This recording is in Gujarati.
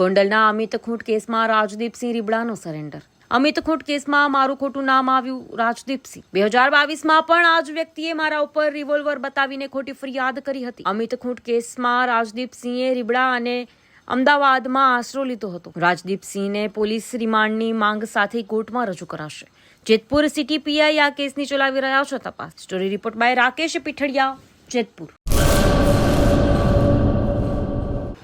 ગોંડલના અમિત ખૂંટ કેસમાં રાજદીપસિંહ રીબડાનો સરેન્ડર અમિત ખૂંટ કેસમાં મારું ખોટું નામ આવ્યું રાજદીપસિંહ. બે હજાર બાવીસમાં પણ આ જ વ્યક્તિએ મારા ઉપર રિવોલ્વર બતાવીને ખોટી ફરિયાદ કરી હતી. અમિત ખૂંટ કેસમાં રાજદીપસિંહે રીબડા અને અમદાવાદમાં આશરો લીધો હતો. રાજદીપસિંહને પોલીસ રિમાન્ડની માંગ સાથે કોર્ટમાં રજૂ કરાશે. જેતપુર સિટી પીઆઈ આ કેસની ચલાવી રહ્યા છે તપાસ. Story report by Rakesh Pithadiya, Jetpur.